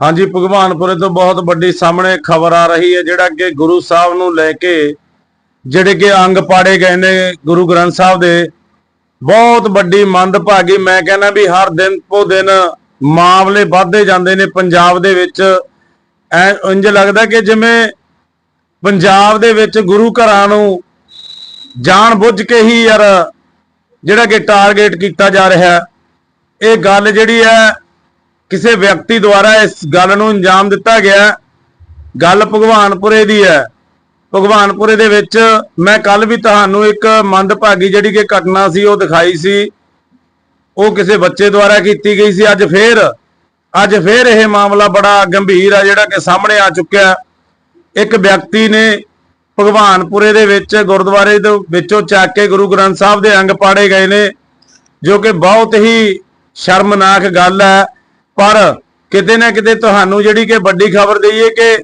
ਹਾਂਜੀ, ਭਗਵਾਨਪੁਰੇ ਤੋਂ ਬਹੁਤ ਵੱਡੀ ਸਾਹਮਣੇ ਖਬਰ ਆ ਰਹੀ ਹੈ, ਜਿਹੜਾ ਕਿ ਗੁਰੂ ਸਾਹਿਬ ਨੂੰ ਲੈ ਕੇ ਜਿਹੜੇ ਕਿ ਅੰਗ ਪਾੜੇ ਗਏ ਨੇ ਗੁਰੂ ਗ੍ਰੰਥ ਸਾਹਿਬ ਦੇ, ਬਹੁਤ ਵੱਡੀ ਮੰਦਭਾਗੀ, ਮੈਂ ਕਹਿੰਦਾ ਵੀ ਹਰ ਦਿਨ ਤੋਂ ਦਿਨ ਮਾਮਲੇ ਵੱਧਦੇ ਜਾਂਦੇ ਨੇ ਪੰਜਾਬ ਦੇ ਵਿੱਚ। ਐ ਇੰਜ ਲੱਗਦਾ ਕਿ ਜਿਵੇਂ ਪੰਜਾਬ ਦੇ ਵਿੱਚ ਗੁਰੂ ਘਰਾਂ ਨੂੰ ਜਾਣ ਬੁੱਝ ਕੇ ਹੀ ਯਾਰ ਜਿਹੜਾ ਕਿ ਟਾਰਗੇਟ ਕੀਤਾ ਜਾ ਰਿਹਾ। ਇਹ ਗੱਲ ਜਿਹੜੀ ਹੈ ਕਿਸੇ ਵਿਅਕਤੀ ਦੁਆਰਾ ਇਸ ਗੱਲ ਨੂੰ ਅੰਜਾਮ ਦਿੱਤਾ ਗਿਆ ਗੱਲ ਭਗਵਾਨਪੁਰੇ ਦੀ ਹੈ। ਭਗਵਾਨਪੁਰੇ ਦੇ ਵਿੱਚ ਮੈਂ ਕੱਲ ਵੀ ਤੁਹਾਨੂੰ ਇੱਕ ਮੰਦਭਾਗੀ ਜਿਹੜੀ ਕਿ ਘਟਨਾ ਸੀ, ਉਹ ਦਿਖਾਈ ਸੀ। ਉਹ ਕਿਸੇ ਬੱਚੇ ਦੁਆਰਾ ਕੀਤੀ ਗਈ ਸੀ। ਅੱਜ ਫੇਰ ਅੱਜ ਫੇਰ ਇਹ ਮਾਮਲਾ ਬੜਾ ਗੰਭੀਰ ਆ, ਜਿਹੜਾ ਕਿ ਸਾਹਮਣੇ ਆ ਚੁੱਕਿਆ ਇੱਕ ਵਿਅਕਤੀ ਨੇ ਭਗਵਾਨਪੁਰੇ ਦੇ ਵਿੱਚ, ਗੁਰਦੁਆਰੇ ਦੇ ਵਿੱਚੋਂ ਚੱਕ ਕੇ ਗੁਰੂ ਗ੍ਰੰਥ ਸਾਹਿਬ ਦੇ ਅੰਗ ਪਾੜੇ ਗਏ ਨੇ, ਜੋ ਕਿ ਬਹੁਤ ਹੀ ਸ਼ਰਮਨਾਕ ਗੱਲ ਹੈ। ਪਰ ਕਿਤੇ ਨਾ ਕਿਤੇ ਤੁਹਾਨੂੰ ਜਿਹੜੀ ਕਿ ਵੱਡੀ ਖਬਰ ਦਈਏ ਕਿ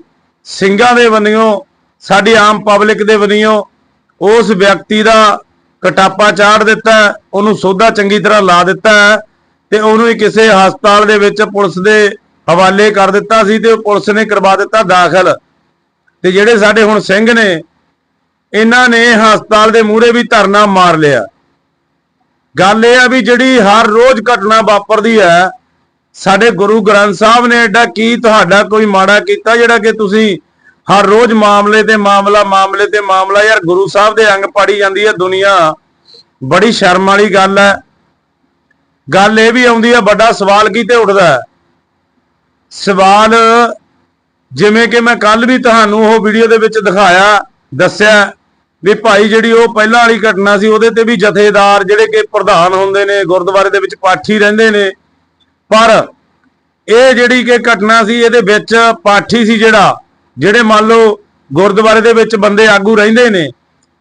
ਸਿੰਘਾਂ ਦੇ ਬੰਨਿਓ ਸਾਡੀ ਆਮ ਪਬਲਿਕ ਦੇ ਬੰਨਿਓ ਉਸ ਵਿਅਕਤੀ ਦਾ ਕਟਾਪਾ ਚਾੜ ਦਿੱਤਾ, ਉਹਨੂੰ ਸੋਧਾ ਚੰਗੀ ਤਰ੍ਹਾਂ ਲਾ ਦਿੱਤਾ ਹੈ ਤੇ ਉਹਨੂੰ ਕਿਸੇ ਹਸਪਤਾਲ ਦੇ ਵਿੱਚ ਪੁਲਿਸ ਦੇ ਹਵਾਲੇ ਕਰ ਦਿੱਤਾ ਸੀ ਤੇ ਪੁਲਿਸ ਨੇ ਕਰਵਾ ਦਿੱਤਾ ਦਾਖਲ। ਤੇ ਜਿਹੜੇ ਸਾਡੇ ਹੁਣ ਸਿੰਘ ਨੇ, ਇਹਨਾਂ ਨੇ ਹਸਪਤਾਲ ਦੇ ਮੂਹਰੇ ਵੀ ਧਰਨਾ ਮਾਰ ਲਿਆ। ਗੱਲ ਇਹ ਆ ਵੀ ਜਿਹੜੀ ਹਰ ਰੋਜ਼ ਘਟਨਾ ਵਾਪਰਦੀ ਹੈ ਸਾਡੇ ਗੁਰੂ ਗ੍ਰੰਥ ਸਾਹਿਬ ਨੇ ਐਡਾ ਕੀ ਤੁਹਾਡਾ ਕੋਈ ਮਾੜਾ ਕੀਤਾ ਜਿਹੜਾ ਕਿ ਤੁਸੀਂ ਹਰ ਰੋਜ਼ ਮਾਮਲੇ ਤੇ ਮਾਮਲਾ, ਮਾਮਲੇ ਤੇ ਮਾਮਲਾ, ਯਾਰ ਗੁਰੂ ਸਾਹਿਬ ਦੇ ਅੰਗ ਪਾੜੀ ਜਾਂਦੀ ਹੈ ਦੁਨੀਆ। ਬੜੀ ਸ਼ਰਮ ਵਾਲੀ ਗੱਲ ਹੈ। ਗੱਲ ਇਹ ਵੀ ਆਉਂਦੀ ਹੈ, ਵੱਡਾ ਸਵਾਲ ਕੀ ਤੇ ਉੱਠਦਾ ਸਵਾਲ ਜਿਵੇਂ ਕਿ ਮੈਂ ਕੱਲ ਵੀ ਤੁਹਾਨੂੰ ਉਹ ਵੀਡੀਓ ਦੇ ਵਿੱਚ ਦਿਖਾਇਆ, ਦੱਸਿਆ ਵੀ ਭਾਈ ਜਿਹੜੀ ਉਹ ਪਹਿਲਾਂ ਵਾਲੀ ਘਟਨਾ ਸੀ, ਉਹਦੇ ਤੇ ਵੀ ਜਥੇਦਾਰ ਜਿਹੜੇ ਕਿ ਪ੍ਰਧਾਨ ਹੁੰਦੇ ਨੇ, ਗੁਰਦੁਆਰੇ ਦੇ ਵਿੱਚ ਪਾਠੀ ਰਹਿੰਦੇ ਨੇ ਪਰ ਇਹ ਜਿਹੜੀ ਕਿ ਘਟਨਾ ਸੀ, ਇਹਦੇ ਵਿੱਚ ਪਾਠੀ ਸੀ ਜਿਹੜਾ, ਜਿਹੜੇ ਮੰਨ ਲਓ ਗੁਰਦੁਆਰੇ ਦੇ ਵਿੱਚ ਬੰਦੇ ਆਗੂ ਰਹਿੰਦੇ ਨੇ,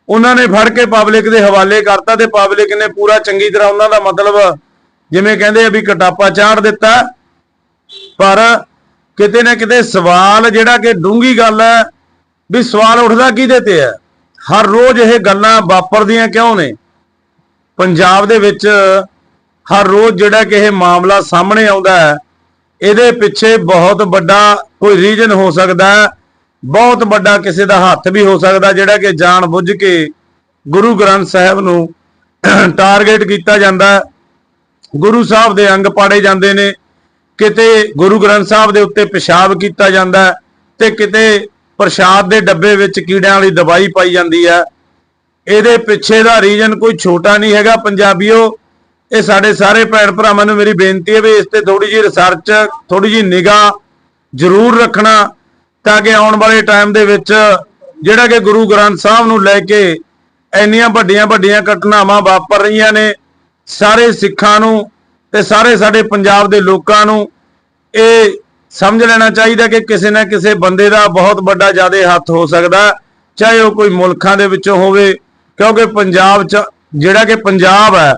ਉਹਨਾਂ ਨੇ ਫੜ ਕੇ ਪਬਲਿਕ ਦੇ ਹਵਾਲੇ ਕਰਤਾ ਤੇ ਪਬਲਿਕ ਨੇ ਪੂਰਾ ਚੰਗੀ ਤਰ੍ਹਾਂ ਉਹਨਾਂ ਦਾ ਮਤਲਬ ਜਿਵੇਂ ਕਹਿੰਦੇ ਆ ਵੀ ਕਟਾਪਾ ਚਾੜ ਦਿੱਤਾ। ਪਰ ਕਿਤੇ ਨਾ ਕਿਤੇ ਸਵਾਲ ਜਿਹੜਾ ਕਿ ਡੂੰਗੀ ਗੱਲ ਹੈ ਵੀ ਸਵਾਲ ਉੱਠਦਾ ਕਿਹਦੇ ਤੇ ਹੈ? ਹਰ ਰੋਜ਼ ਇਹ ਗੱਲਾਂ ਵਾਪਰਦੀਆਂ ਕਿਉਂ ਨੇ? ਪੰਜਾਬ ਦੇ ਵਿੱਚ ਹਰ ਰੋਜ਼ ਜਿਹੜਾ ਕਿ ਇਹ ਮਾਮਲਾ ਸਾਹਮਣੇ ਆਉਂਦਾ ਹੈ, ਇਹਦੇ ਪਿੱਛੇ ਬਹੁਤ ਵੱਡਾ ਕੋਈ ਰੀਜਨ ਹੋ ਸਕਦਾ ਹੈ, ਬਹੁਤ ਵੱਡਾ ਕਿਸੇ ਦਾ ਹੱਥ ਵੀ ਹੋ ਸਕਦਾ ਜਿਹੜਾ ਕਿ ਜਾਣ ਬੁੱਝ ਕੇ ਗੁਰੂ ਗ੍ਰੰਥ ਸਾਹਿਬ ਨੂੰ ਟਾਰਗੇਟ ਕੀਤਾ ਜਾਂਦਾ ਗੁਰੂ ਸਾਹਿਬ ਦੇ ਅੰਗ ਪਾੜੇ ਜਾਂਦੇ ਨੇ, ਕਿਤੇ ਗੁਰੂ ਗ੍ਰੰਥ ਸਾਹਿਬ ਦੇ ਉੱਤੇ ਪਿਸ਼ਾਬ ਕੀਤਾ ਜਾਂਦਾ ਤੇ ਕਿਤੇ ਪ੍ਰਸ਼ਾਦ ਦੇ ਡੱਬੇ ਵਿੱਚ ਕੀੜਿਆਂ ਵਾਲੀ ਦਵਾਈ ਪਾਈ ਜਾਂਦੀ ਹੈ। ਇਹਦੇ ਪਿੱਛੇ ਦਾ ਰੀਜਨ ਕੋਈ ਛੋਟਾ ਨਹੀਂ ਹੈਗਾ, ਪੰਜਾਬੀਓ। ਇਹ ਸਾਡੇ ਸਾਰੇ ਭੈਣ ਭਰਾਵਾਂ ਨੂੰ ਮੇਰੀ ਬੇਨਤੀ ਹੈ ਵੀ ਇਸ ਤੇ ਥੋੜੀ ਜਿਹੀ ਰਿਸਰਚ ਥੋੜੀ ਜਿਹੀ ਨਿਗਾਹ ਜ਼ਰੂਰ ਰੱਖਣਾ ਤਾਂ ਕਿ ਆਉਣ ਵਾਲੇ ਟਾਈਮ ਦੇ ਵਿੱਚ ਜਿਹੜਾ ਕਿ ਗੁਰੂ ਗ੍ਰੰਥ ਸਾਹਿਬ ਨੂੰ ਲੈ ਕੇ ਇੰਨੀਆਂ ਵੱਡੀਆਂ ਵੱਡੀਆਂ ਘਟਨਾਵਾਂ ਵਾਪਰ ਰਹੀਆਂ ਨੇ, ਸਾਰੇ ਸਿੱਖਾਂ ਨੂੰ ਤੇ ਸਾਰੇ ਸਾਡੇ ਪੰਜਾਬ ਦੇ ਲੋਕਾਂ ਨੂੰ ਇਹ ਸਮਝ ਲੈਣਾ ਚਾਹੀਦਾ ਕਿ ਕਿਸੇ ਨਾ ਕਿਸੇ ਬੰਦੇ ਦਾ ਬਹੁਤ ਵੱਡਾ ਜ਼ਿਆਦਾ ਹੱਥ ਹੋ ਸਕਦਾ, ਚਾਹੇ ਉਹ ਕੋਈ ਮੁਲਕਾਂ ਦੇ ਵਿੱਚੋਂ ਹੋਵੇ, ਕਿਉਂਕਿ ਪੰਜਾਬ 'ਚ ਜਿਹੜਾ ਕਿ ਪੰਜਾਬ ਹੈ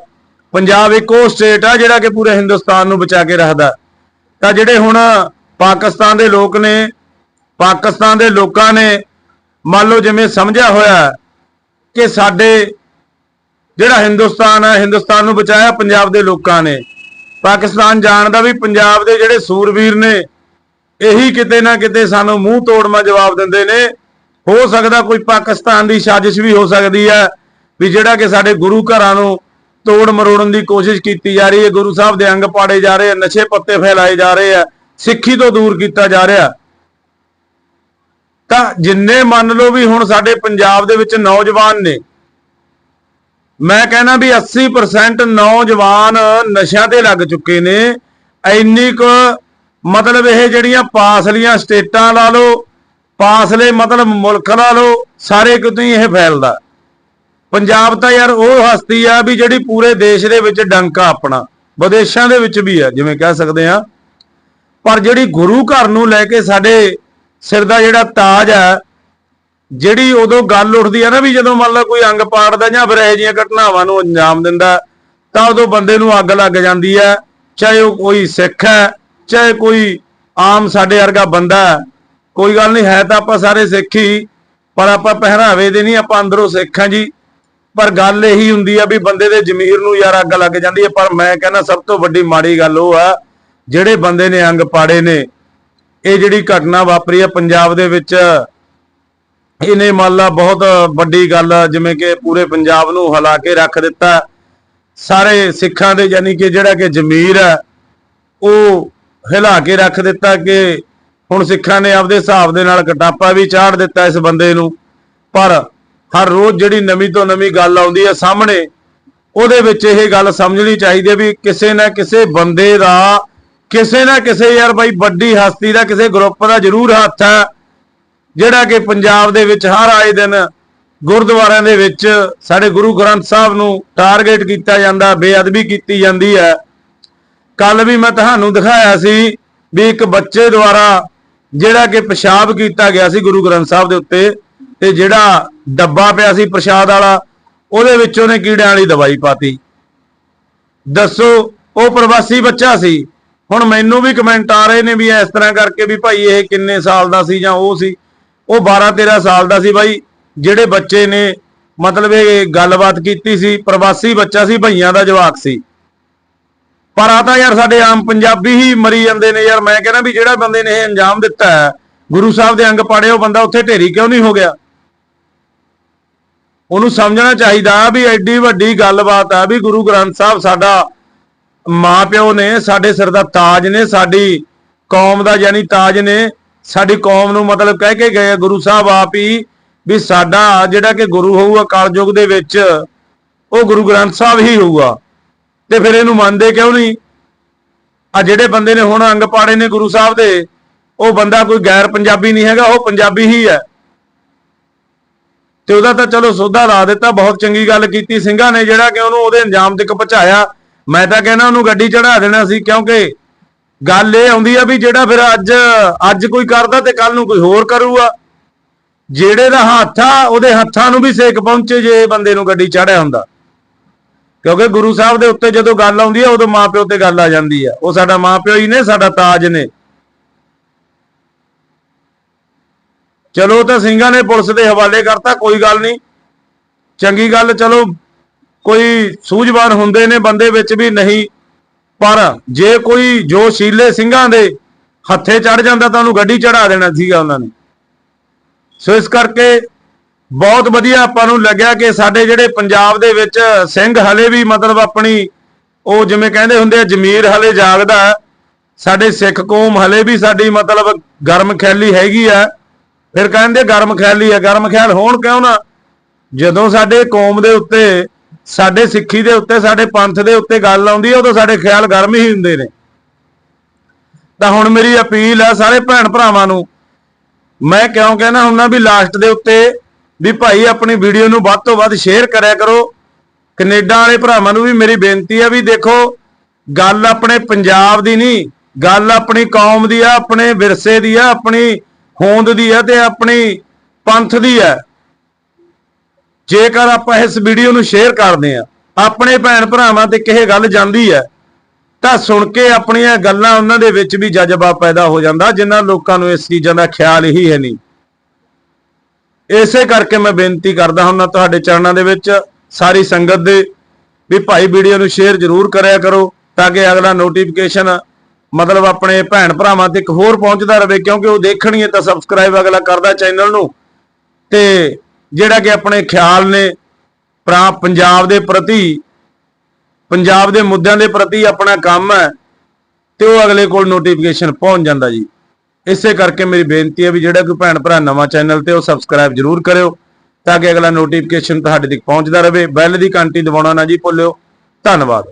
ਪੰਜਾਬ ਇੱਕ ਉਹ ਸਟੇਟ ਆ ਜਿਹੜਾ ਕਿ ਪੂਰੇ ਹਿੰਦੁਸਤਾਨ ਨੂੰ ਬਚਾ ਕੇ ਰੱਖਦਾ ਤਾਂ ਜਿਹੜੇ ਹੁਣ ਪਾਕਿਸਤਾਨ ਦੇ ਲੋਕ ਨੇ, ਪਾਕਿਸਤਾਨ ਦੇ ਲੋਕਾਂ ਨੇ, ਮੰਨ ਲਓ ਜਿਵੇਂ ਸਮਝਿਆ ਹੋਇਆ ਕਿ ਸਾਡੇ ਜਿਹੜਾ ਹਿੰਦੁਸਤਾਨ ਹੈ, ਹਿੰਦੁਸਤਾਨ ਨੂੰ ਬਚਾਇਆ ਪੰਜਾਬ ਦੇ ਲੋਕਾਂ ਨੇ। ਪਾਕਿਸਤਾਨ ਜਾਣਦਾ ਵੀ ਪੰਜਾਬ ਦੇ ਜਿਹੜੇ ਸੂਰਵੀਰ ਨੇ, ਇਹੀ ਕਿਤੇ ਨਾ ਕਿਤੇ ਸਾਨੂੰ ਮੂੰਹ ਤੋੜਮਾ ਜਵਾਬ ਦਿੰਦੇ ਨੇ। ਹੋ ਸਕਦਾ ਕੋਈ ਪਾਕਿਸਤਾਨ ਦੀ ਸਾਜ਼ਿਸ਼ ਵੀ ਹੋ ਸਕਦੀ ਹੈ ਵੀ ਜਿਹੜਾ ਕਿ ਸਾਡੇ ਗੁਰੂ ਘਰਾਂ ਨੂੰ ਤੋੜ ਮਰੋੜਨ ਦੀ ਕੋਸ਼ਿਸ਼ ਕੀਤੀ ਜਾ ਰਹੀ ਹੈ। ਗੁਰੂ ਸਾਹਿਬ ਦੇ ਅੰਗ ਪਾੜੇ ਜਾ ਰਹੇ ਆ ਨਸ਼ੇ ਪੱਤੇ ਫੈਲਾਏ ਜਾ ਰਹੇ ਆ ਸਿੱਖੀ ਤੋਂ ਦੂਰ ਕੀਤਾ ਜਾ ਰਿਹਾ ਤਾਂ ਜਿੰਨੇ ਮੰਨ ਲਓ ਵੀ ਹੁਣ ਸਾਡੇ ਪੰਜਾਬ ਦੇ ਵਿੱਚ ਨੌਜਵਾਨ ਨੇ, ਮੈਂ ਕਹਿੰਦਾ ਵੀ 80% ਨੌਜਵਾਨ ਨਸ਼ਿਆਂ ਤੇ ਲੱਗ ਚੁੱਕੇ ਨੇ। ਇੰਨੀ ਕੁ ਮਤਲਬ ਇਹ ਜਿਹੜੀਆਂ ਪਾਸਲੀਆਂ ਸਟੇਟਾਂ ਲਾ ਲਓ, ਪਾਸਲੇ ਮਤਲਬ ਮੁਲਕ ਲਾ ਲਓ, ਸਾਰੇ ਕਿਤੇ ਇਹ ਫੈਲਦਾ। ਪੰਜਾਬ ਤਾਂ ਯਾਰ ਉਹ ਹਸਤੀ ਆ ਵੀ ਜਿਹੜੀ ਪੂਰੇ ਦੇਸ਼ ਦੇ ਵਿੱਚ ਡੰਕਾ ਆਪਣਾ। ਵਿਦੇਸ਼ਾਂ ਦੇ ਵਿੱਚ ਵੀ ਆ, ਜਿਵੇਂ ਕਹਿ ਸਕਦੇ ਆ ਪਰ ਜਿਹੜੀ ਗੁਰੂ ਘਰ ਨੂੰ ਲੈ ਕੇ ਸਾਡੇ ਸਿਰ ਦਾ ਜਿਹੜਾ ਤਾਜ ਹੈ ਜਿਹੜੀ ਉਦੋਂ ਗੱਲ ਉੱਠਦੀ ਆ ਨਾ ਵੀ ਜਦੋਂ ਮੰਨ ਲਾ ਕੋਈ ਅੰਗ ਪਾੜਦਾ ਜਾਂ ਫਿਰ ਇਹੋ ਜਿਹੀਆਂ ਘਟਨਾਵਾਂ ਨੂੰ ਅੰਜਾਮ ਦਿੰਦਾ, ਤਾਂ ਉਦੋਂ ਬੰਦੇ ਨੂੰ ਅੱਗ ਲੱਗ ਜਾਂਦੀ ਹੈ ਚਾਹੇ ਉਹ ਕੋਈ ਸਿੱਖ ਹੈ, ਚਾਹੇ ਕੋਈ ਆਮ ਸਾਡੇ ਵਰਗਾ ਬੰਦਾ ਹੈ, ਕੋਈ ਗੱਲ ਨਹੀਂ, ਹੈ ਤਾਂ ਆਪਾਂ ਸਾਰੇ ਸਿੱਖ ਹੀ, ਪਰ ਆਪਾਂ ਪਹਿਰਾਵੇ ਦੇ ਨਹੀਂ, ਆਪਾਂ ਅੰਦਰੋਂ ਸਿੱਖ ਹਾਂ ਜੀ। ਪਰ ਗੱਲ ਇਹੀ ਹੁੰਦੀ ਆ ਵੀ ਬੰਦੇ ਦੇ ਜ਼ਮੀਰ ਨੂੰ ਯਾਰ ਅੱਗ ਲੱਗ ਜਾਂਦੀ ਹੈ ਪਰ ਮੈਂ ਕਹਿੰਦਾ ਸਭ ਤੋਂ ਵੱਡੀ ਮਾੜੀ ਗੱਲ ਉਹ ਆ, ਜਿਹੜੇ ਬੰਦੇ ਨੇ ਅੰਗ ਪਾੜੇ ਨੇ, ਇਹ ਜਿਹੜੀ ਘਟਨਾ ਵਾਪਰੀ ਹੈ ਪੰਜਾਬ ਦੇ ਵਿੱਚ, ਇਹਨੇ ਮੰਨ ਲਾ ਬਹੁਤ ਵੱਡੀ ਗੱਲ ਜਿਵੇਂ ਕਿ ਪੂਰੇ ਪੰਜਾਬ ਨੂੰ ਹਿਲਾ ਕੇ ਰੱਖ ਦਿੱਤਾ। ਸਾਰੇ ਸਿੱਖਾਂ ਦੇ ਯਾਨੀ ਕਿ ਜਿਹੜਾ ਕਿ ਜ਼ਮੀਰ ਹੈ ਉਹ ਹਿਲਾ ਕੇ ਰੱਖ ਦਿੱਤਾ ਕਿ ਹੁਣ ਸਿੱਖਾਂ ਨੇ ਆਪਦੇ ਹਿਸਾਬ ਦੇ ਨਾਲ ਕਟਾਪਾ ਵੀ ਚਾੜ ਦਿੱਤਾ ਇਸ ਬੰਦੇ ਨੂੰ। ਪਰ ਹਰ ਰੋਜ਼ ਜਿਹੜੀ ਨਵੀਂ ਤੋਂ ਨਵੀਂ ਗੱਲ ਆਉਂਦੀ ਹੈ ਸਾਹਮਣੇ, ਉਹਦੇ ਵਿੱਚ ਇਹ ਗੱਲ ਸਮਝਣੀ ਚਾਹੀਦੀ ਹੈ ਵੀ ਕਿਸੇ ਨਾ ਕਿਸੇ ਬੰਦੇ ਦਾ, ਕਿਸੇ ਨਾ ਕਿਸੇ ਯਾਰ ਬਾਈ ਵੱਡੀ ਹਸਤੀ ਦਾ, ਕਿਸੇ ਗਰੁੱਪ ਦਾ ਜ਼ਰੂਰ ਹੱਥ ਹੈ, ਜਿਹੜਾ ਕਿ ਪੰਜਾਬ ਦੇ ਵਿੱਚ ਹਰ ਆਏ ਦਿਨ ਗੁਰਦੁਆਰਿਆਂ ਦੇ ਵਿੱਚ ਸਾਡੇ ਗੁਰੂ ਗ੍ਰੰਥ ਸਾਹਿਬ ਨੂੰ ਟਾਰਗੇਟ ਕੀਤਾ ਜਾਂਦਾ, ਬੇਅਦਬੀ ਕੀਤੀ ਜਾਂਦੀ ਹੈ। ਕੱਲ ਵੀ ਮੈਂ ਤੁਹਾਨੂੰ ਦਿਖਾਇਆ ਸੀ ਵੀ ਇੱਕ ਬੱਚੇ ਦੁਆਰਾ ਜਿਹੜਾ ਕਿ ਪਿਸ਼ਾਬ ਕੀਤਾ ਗਿਆ ਸੀ ਗੁਰੂ ਗ੍ਰੰਥ ਸਾਹਿਬ ਦੇ ਉੱਤੇ। ਤੇ ਜਿਹੜਾ ਡੱਬਾ ਪਿਆ ਸੀ ਪ੍ਰਸ਼ਾਦ ਵਾਲਾ, ਉਹਦੇ ਵਿੱਚ ਉਹਨੇ ਕੀੜਿਆਂ ਵਾਲੀ ਦਵਾਈ ਪਾਤੀ। ਦੱਸੋ, ਉਹ ਪ੍ਰਵਾਸੀ ਬੱਚਾ ਸੀ। ਹੁਣ ਮੈਨੂੰ ਵੀ ਕਮੈਂਟ ਆ ਰਹੇ ਨੇ ਵੀ ਇਸ ਤਰ੍ਹਾਂ ਕਰਕੇ ਵੀ ਭਾਈ ਇਹ ਕਿੰਨੇ ਸਾਲ ਦਾ ਸੀ ਜਾਂ ਉਹ ਸੀ। ਉਹ 12 13 ਸਾਲ ਦਾ ਸੀ ਬਾਈ, ਜਿਹੜੇ ਬੱਚੇ ਨੇ ਮਤਲਬ ਇਹ ਗੱਲਬਾਤ ਕੀਤੀ ਸੀ, ਪ੍ਰਵਾਸੀ ਬੱਚਾ ਸੀ, ਭਈਆਂ ਦਾ ਜਵਾਕ ਸੀ। ਪਰ ਆ ਤਾਂ ਯਾਰ ਸਾਡੇ ਆਮ ਪੰਜਾਬੀ ਹੀ ਮਰੀ ਜਾਂਦੇ ਨੇ ਯਾਰ, ਮੈਂ ਕਹਿੰਦਾ ਵੀ ਜਿਹੜਾ ਬੰਦੇ ਨੇ ਇਹ ਅੰਜਾਮ ਦਿੱਤਾ ਹੈ, ਗੁਰੂ ਸਾਹਿਬ ਦੇ ਅੰਗ ਪਾੜੇ, ਉਹ ਬੰਦਾ ਉੱਥੇ ਢੇਰੀ ਕਿਉਂ ਨਹੀਂ ਹੋ ਗਿਆ? ਉਹਨੂੰ ਸਮਝਣਾ ਚਾਹੀਦਾ ਵੀ ਐਡੀ ਵੱਡੀ ਗੱਲਬਾਤ ਆ ਵੀ ਗੁਰੂ ਗ੍ਰੰਥ ਸਾਹਿਬ ਸਾਡਾ ਮਾਪਿਓ ਨੇ, ਸਾਡੇ ਸਿਰ ਦਾ ਤਾਜ ਨੇ, ਸਾਡੀ ਕੌਮ ਦਾ ਯਾਨੀ ਤਾਜ ਨੇ, ਸਾਡੀ ਕੌਮ ਨੂੰ ਮਤਲਬ ਕਹਿ ਕੇ ਗਏ ਗੁਰੂ ਸਾਹਿਬ ਆਪ ਹੀ ਵੀ ਸਾਡਾ ਜਿਹੜਾ ਕਿ ਗੁਰੂ ਹੋਊਗਾ ਕਲਯੁਗ ਦੇ ਵਿੱਚ, ਉਹ ਗੁਰੂ ਗ੍ਰੰਥ ਸਾਹਿਬ ਹੀ ਹੋਊਗਾ। ਤੇ ਫਿਰ ਇਹਨੂੰ ਮੰਨਦੇ ਕਿਉਂ ਨਹੀਂ? ਆ ਜਿਹੜੇ ਬੰਦੇ ਨੇ ਹੁਣ ਅੰਗ ਪਾੜੇ ਨੇ ਗੁਰੂ ਸਾਹਿਬ ਦੇ, ਉਹ ਬੰਦਾ ਕੋਈ ਗੈਰ ਪੰਜਾਬੀ ਨਹੀਂ ਹੈਗਾ, ਉਹ ਪੰਜਾਬੀ ਹੀ ਹੈ। ਤੇ ਉਹਦਾ ਤਾਂ ਚਲੋ ਸੋਧਾ ਲਾ ਦਿੱਤਾ, ਬਹੁਤ ਚੰਗੀ ਗੱਲ ਕੀਤੀ ਸਿੰਘਾਂ ਨੇ, ਜਿਹੜਾ ਕਿ ਉਹਨੂੰ ਉਹਦੇ ਅੰਜਾਮ ਤੱਕ ਪਹੁੰਚਾਇਆ। ਮੈਂ ਤਾਂ ਕਹਿੰਦਾ ਉਹਨੂੰ ਗੱਡੀ ਚੜਾ ਦੇਣਾ ਸੀ, ਕਿਉਂਕਿ ਗੱਲ ਇਹ ਆਉਂਦੀ ਆ ਵੀ ਜਿਹੜਾ ਫਿਰ ਅੱਜ ਅੱਜ ਕੋਈ ਕਰਦਾ ਤੇ ਕੱਲ ਨੂੰ ਕੋਈ ਹੋਰ ਕਰੂਗਾ। ਜਿਹੜੇ ਦਾ ਹੱਥ ਆ, ਉਹਦੇ ਹੱਥਾਂ ਨੂੰ ਵੀ ਸੇਕ ਪਹੁੰਚੇ ਜੇ ਬੰਦੇ ਨੂੰ ਗੱਡੀ ਚੜਿਆ ਹੁੰਦਾ। ਕਿਉਂਕਿ ਗੁਰੂ ਸਾਹਿਬ ਦੇ ਉੱਤੇ ਜਦੋਂ ਗੱਲ ਆਉਂਦੀ ਆ, ਉਦੋਂ ਮਾਪਿਓ ਤੇ ਗੱਲ ਆ ਜਾਂਦੀ ਆ। ਉਹ ਸਾਡਾ ਮਾਪਿਓ ਹੀ ਨੇ, ਸਾਡਾ ਤਾਜ ਨੇ। ਚਲੋ ਤਾਂ ਸਿੰਘਾਂ ਨੇ ਪੁਲਿਸ ਦੇ ਹਵਾਲੇ ਕਰਤਾ, ਕੋਈ ਗੱਲ ਨਹੀਂ। ਚੰਗੀ ਗੱਲ, ਚਲੋ ਕੋਈ ਸੂਝਵਾਨ ਹੁੰਦੇ ਨੇ ਬੰਦੇ ਵਿੱਚ ਵੀ ਨਹੀਂ, ਪਰ ਜੇ ਕੋਈ ਜੋ ਸ਼ੀਲੇ ਸਿੰਘਾਂ ਦੇ ਹੱਥੇ ਚੜ ਜਾਂਦਾ ਤਾਂ ਉਹਨੂੰ ਗੱਡੀ ਚੜਾ ਦੇਣਾ ਸੀਗਾ ਉਹਨਾਂ ਨੇ। ਸੋ ਇਸ ਕਰਕੇ ਬਹੁਤ ਵਧੀਆ ਆਪਾਂ ਨੂੰ ਲੱਗਿਆ ਕਿ ਸਾਡੇ ਜਿਹੜੇ ਪੰਜਾਬ ਦੇ ਵਿੱਚ ਸਿੰਘ ਹਲੇ ਵੀ ਮਤਲਬ ਆਪਣੀ ਉਹ ਜਿਵੇਂ ਕਹਿੰਦੇ ਹੁੰਦੇ ਆ, ਜ਼ਮੀਰ ਹਲੇ ਜਾਗਦਾ ਹੈ। ਸਾਡੇ ਸਿੱਖ ਕੌਮ ਹਲੇ ਵੀ ਸਾਡੀ ਮਤਲਬ ਗਰਮ ਖੈਲੀ ਹੈਗੀ ਆ ਫਿਰ ਕਹਿੰਦੇ ਗਰਮ ਖਿਆਲੀ ਆ, ਗਰਮ ਖਿਆਲ ਹੋਣ ਕਿਉਂ ਨਾ? ਜਦੋਂ ਸਾਡੇ ਕੌਮ ਦੇ ਉੱਤੇ, ਸਾਡੇ ਸਿੱਖੀ ਦੇ ਉੱਤੇ, ਸਾਡੇ ਪੰਥ ਦੇ ਉੱਤੇ ਗੱਲ ਆਉਂਦੀ ਹੈ ਉਦੋਂ ਸਾਡੇ ਖਿਆਲ ਗਰਮ ਹੀ ਹੁੰਦੇ ਨੇ। ਤਾਂ ਹੁਣ ਮੇਰੀ ਅਪੀਲ ਹੈ ਸਾਰੇ ਭੈਣ ਭਰਾਵਾਂ ਨੂੰ, ਮੈਂ ਕਿਉਂ ਕਹਿਣਾ ਹੁੰਨਾ ਵੀ ਲਾਸਟ ਦੇ ਉੱਤੇ ਵੀ ਭਾਈ ਆਪਣੀ ਵੀਡੀਓ ਨੂੰ ਵੱਧ ਤੋਂ ਵੱਧ ਸ਼ੇਅਰ ਕਰਿਆ ਕਰੋ। ਕੈਨੇਡਾ ਵਾਲੇ ਭਰਾਵਾਂ ਨੂੰ ਵੀ ਮੇਰੀ ਬੇਨਤੀ ਹੈ ਵੀ ਦੇਖੋ, ਗੱਲ ਆਪਣੇ ਪੰਜਾਬ ਦੀ ਨਹੀਂ, ਗੱਲ ਆਪਣੀ ਕੌਮ ਦੀ ਆ, ਆਪਣੇ ਵਿਰਸੇ ਦੀ ਆ, ਆਪਣੀ ਹੋਂਦ ਦੀ ਹੈ ਤੇ ਆਪਣੀ ਪੰਥ ਦੀ ਹੈ। ਜੇਕਰ ਆਪਾਂ ਇਸ ਵੀਡੀਓ ਨੂੰ ਸ਼ੇਅਰ ਕਰਦੇ ਆ ਆਪਣੇ ਭੈਣ ਭਰਾਵਾਂ ਤੇ ਕਿਸੇ ਗੱਲ ਜਾਂਦੀ ਹੈ, ਤਾਂ ਸੁਣ ਕੇ ਆਪਣੀਆਂ ਗੱਲਾਂ ਉਹਨਾਂ ਦੇ ਵਿੱਚ ਵੀ ਜਜ਼ਬਾ ਪੈਦਾ ਹੋ ਜਾਂਦਾ, ਜਿਨ੍ਹਾਂ ਲੋਕਾਂ ਨੂੰ ਇਸ ਚੀਜ਼ਾਂ ਦਾ ਖਿਆਲ ਹੀ ਹੈ ਨਹੀਂ। ਇਸੇ ਕਰਕੇ ਮੈਂ ਬੇਨਤੀ ਕਰਦਾ ਹਾਂ ਤੁਹਾਡੇ ਚਰਨਾਂ ਦੇ ਵਿੱਚ ਸਾਰੀ ਸੰਗਤ ਦੇ ਵੀ ਭਾਈ ਵੀਡੀਓ ਨੂੰ ਸ਼ੇਅਰ ਜ਼ਰੂਰ ਕਰਿਆ ਕਰੋ, ਤਾਂ ਕਿ ਅਗਲਾ ਨੋਟੀਫਿਕੇਸ਼ਨ ਮਤਲਬ ਆਪਣੇ ਭੈਣ ਭਰਾਵਾਂ ਤੱਕ ਹੋਰ ਪਹੁੰਚਦਾ ਰਹੇ, ਕਿਉਂਕਿ ਉਹ ਦੇਖਣਗੇ ਤਾਂ ਸਬਸਕ੍ਰਾਈਬ ਅਗਲਾ ਕਰਦਾ ਚੈਨਲ ਨੂੰ। ਤੇ ਜਿਹੜਾ ਕਿ ਆਪਣੇ ਖਿਆਲ ਨੇ ਪ੍ਰਾ ਪੰਜਾਬ ਦੇ ਪ੍ਰਤੀ, ਪੰਜਾਬ ਦੇ ਮੁੱਦਿਆਂ ਦੇ ਪ੍ਰਤੀ ਆਪਣਾ ਕੰਮ ਹੈ, ਤੇ ਉਹ ਅਗਲੇ ਕੋਲ ਨੋਟੀਫਿਕੇਸ਼ਨ ਪਹੁੰਚ ਜਾਂਦਾ ਜੀ। ਇਸੇ ਕਰਕੇ ਮੇਰੀ ਬੇਨਤੀ ਹੈ ਵੀ ਜਿਹੜਾ ਕੋਈ ਭੈਣ ਭਰਾ ਨਵਾਂ ਚੈਨਲ ਤੇ ਉਹ ਸਬਸਕ੍ਰਾਈਬ ਜਰੂਰ ਕਰਿਓ, ਤਾਂ ਕਿ ਅਗਲਾ ਨੋਟੀਫਿਕੇਸ਼ਨ ਤੁਹਾਡੇ ਤੱਕ ਪਹੁੰਚਦਾ ਰਹੇ। ਬੈਲ ਦੀ ਘੰਟੀ ਦਬਾਉਣਾ ਨਾ ਜੀ ਭੁੱਲਿਓ। ਧੰਨਵਾਦ।